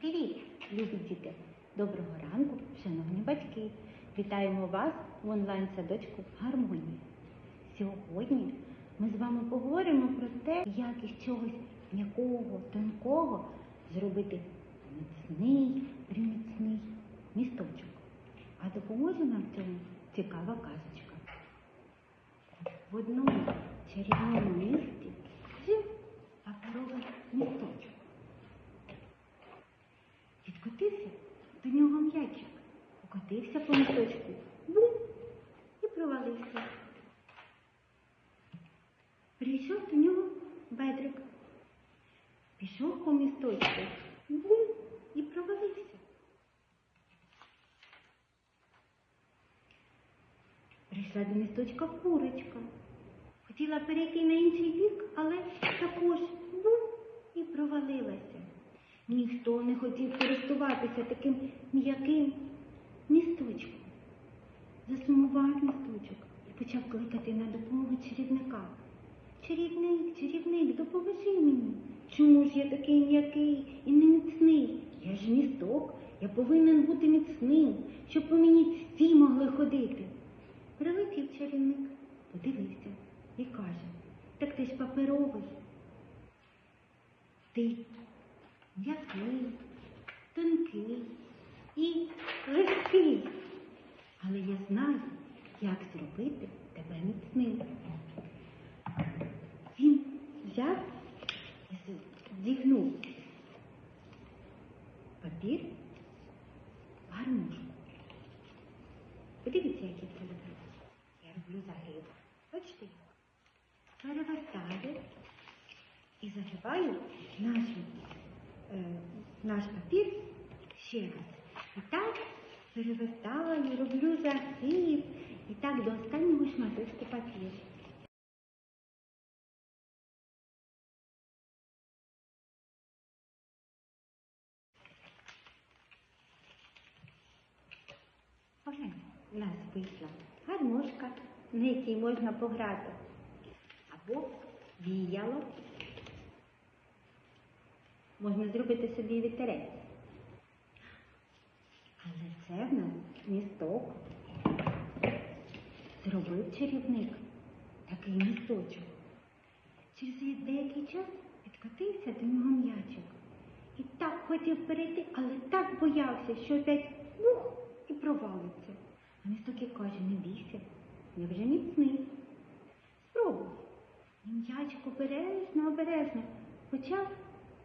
Привіт, любі діти! Доброго ранку, шановні батьки! Вітаємо вас в онлайн-садочку Гармонія. Сьогодні ми з вами поговоримо про те, як із чогось м'якого, тонкого зробити міцний, приміцний місточок. А допоможе нам цьому цікава казочка. В одному чарівному місті жив паперовий місточок. Підкотився до нього м'ячик, покотився по місточку, бум, і провалився. Прийшов до нього Бедрик. Пішов по місточку, бум, і провалився. Прийшла до місточка курочка. Хотіла перейти на інший бік, але також бум, і провалилася. Ніхто не хотів користуватися таким м'яким місточком. Засумував місточок і почав кликати на допомогу чарівника. Чарівник, чарівник, допоможи мені. Чому ж я такий м'який і не міцний? Я ж місток, я повинен бути міцним, щоб по мені всі могли ходити. Прилетів чарівник, подивився і каже, так ти ж паперовий. Ти м'який, тонкий і легкий. Але я знаю, як зробити тебе міцним. Він взяв і зігнув папір в гармошку. Подивіться, який це люблю. Я роблю загиб. Бачите його? Перевертаю і загибаю наш, е, наш папір ще раз. І так перевертаю, роблю загиб. І так до останнього шматочку папіру. У нас вийшла гармошка, на якій можна пограти. Або віяло. Можна зробити собі вітерець. Але це в нас місток. Зробив чарівник такий місточок. Через деякий час підкотився до нього м'ячик. І так хотів перейти, але так боявся, що опять бух і провалиться. А місток каже, не бійся, я вже міцний. Спробуй. І м'ячик обережно, обережно почав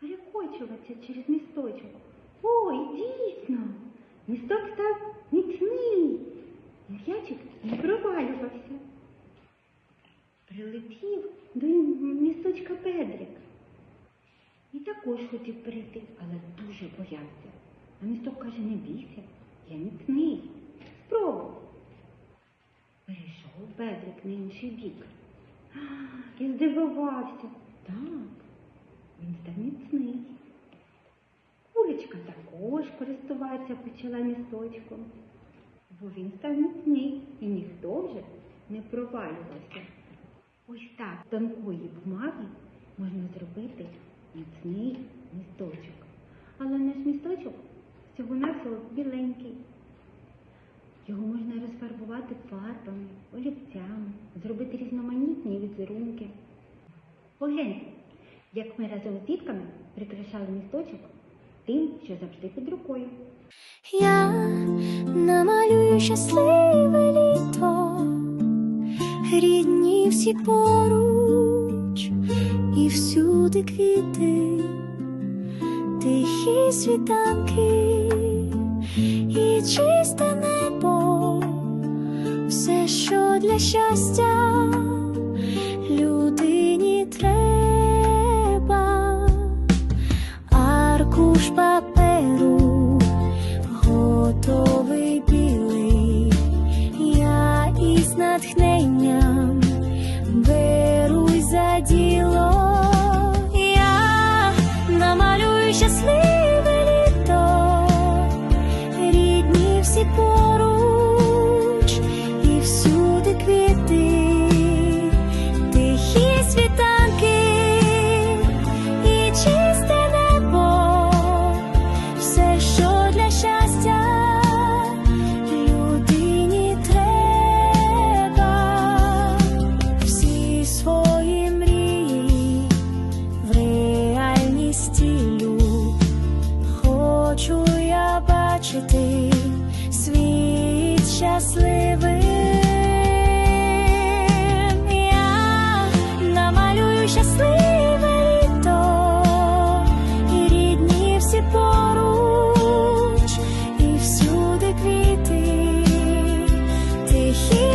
перекочуватися через місточок. Ой, дійсно, місток став міцний. М'ячик не провалювався. Прилетів до місточка Педрик. І також хотів перейти, але дуже боявся. А місток каже, не бійся, я міцний. Спробуй. Перейшов Педрик на інший бік. І здивувався. Так, він став міцний. Курочка також користуватися почала місточком, бо він став міцний і ніхто вже не провалювався. Ось так з тонкої бумаги можна зробити міцний місточок. Але наш місточок всього-навсього біленький. Його можна розфарбувати фарбами, олівцями, зробити різноманітні візерунки. Погляньте, як ми разом з дітками прикрашали місточок тим, що завжди під рукою. Я намалюю щасливе літо, рідні всі поруч, і всюди квіти, тихі світанки і чисте небо, все, що для щастя людині треба, аркуш